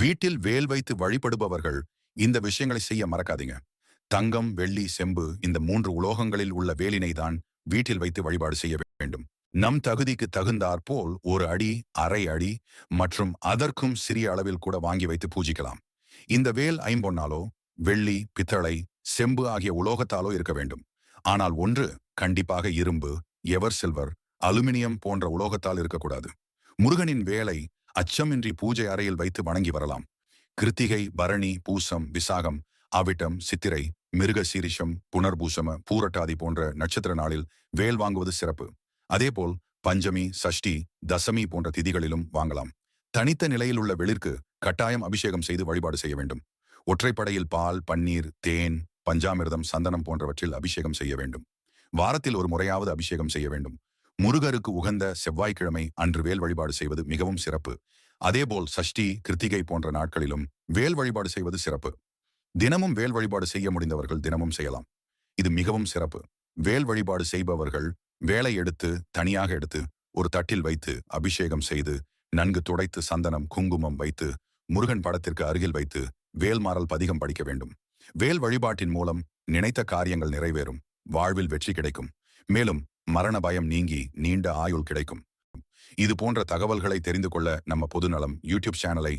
வீட்டில் வேல் வைத்து வழிபடுபவர்கள் இந்த விஷயங்களை செய்ய மறக்காதீங்க. தங்கம் வெள்ளி செம்பு இந்த மூன்று உலோகங்களில் உள்ள வேலினை தான் வீட்டில் வைத்து வழிபாடு செய்ய வேண்டும். நம் தகுதிக்கு தகுந்தாற்போல் ஒரு அடி அரை அடி மற்றும் அதற்கும் சிறிய அளவில் கூட வாங்கி வைத்து பூஜிக்கலாம். இந்த வேல் ஐம்பொன்னாலோ வெள்ளி பித்தளை செம்பு ஆகிய உலோகத்தாலோ இருக்க வேண்டும். ஆனால் ஒன்று கண்டிப்பாக இரும்பு எவர் சில்வர் அலுமினியம் போன்ற உலோகத்தால் இருக்கக்கூடாது. முருகனின் வேலை அச்சமின்றி பூஜை அறையில் வைத்து வணங்கி வரலாம். கிருத்திகை பரணி பூசம் விசாகம் ஆவிட்டம் சித்திரை மிருக சீரிஷம் புனர்பூசம பூரட்டாதி போன்ற நட்சத்திர நாளில் வேல் வாங்குவது சிறப்பு. அதேபோல் பஞ்சமி சஷ்டி தசமி போன்ற திதிகளிலும் வாங்கலாம். தனித்த நிலையில் உள்ள வெளிற்கு கட்டாயம் அபிஷேகம் செய்து வழிபாடு செய்ய வேண்டும். ஒற்றைப்படையில் பால் பன்னீர் தேன் பஞ்சாமிர்தம் சந்தனம் போன்றவற்றில் அபிஷேகம் செய்ய வேண்டும். வாரத்தில் ஒரு முறையாவது அபிஷேகம் செய்ய வேண்டும். முருகருக்கு உகந்த செவ்வாய்க்கிழமை அன்று வேல் வழிபாடு செய்வது மிகவும் சிறப்பு. அதேபோல் சஷ்டி கிருத்திகை போன்ற நாட்களிலும் வேல் வழிபாடு செய்வது சிறப்பு. தினமும் வேல் வழிபாடு செய்ய முடிந்தவர்கள் தினமும் செய்யலாம். இது மிகவும் சிறப்பு. வேல் வழிபாடு செய்பவர்கள் வேலை எடுத்து தனியாக எடுத்து ஒரு தட்டில் வைத்து அபிஷேகம் செய்து நன்கு துடைத்து சந்தனம் குங்குமம் வைத்து முருகன் படத்திற்கு அருகில் வைத்து வேல்மாறல் பதிகம் படிக்க வேண்டும். வேல் வழிபாட்டின் மூலம் நினைத்த காரியங்கள் நிறைவேறும். வாழ்வில் வெற்றி கிடைக்கும். மேலும் மரண பயம் நீங்கி நீண்ட ஆயுள் கிடைக்கும். இது போன்ற தகவல்களை தெரிந்து கொள்ள நம்ம பொதுநலம் யூடியூப் சேனலை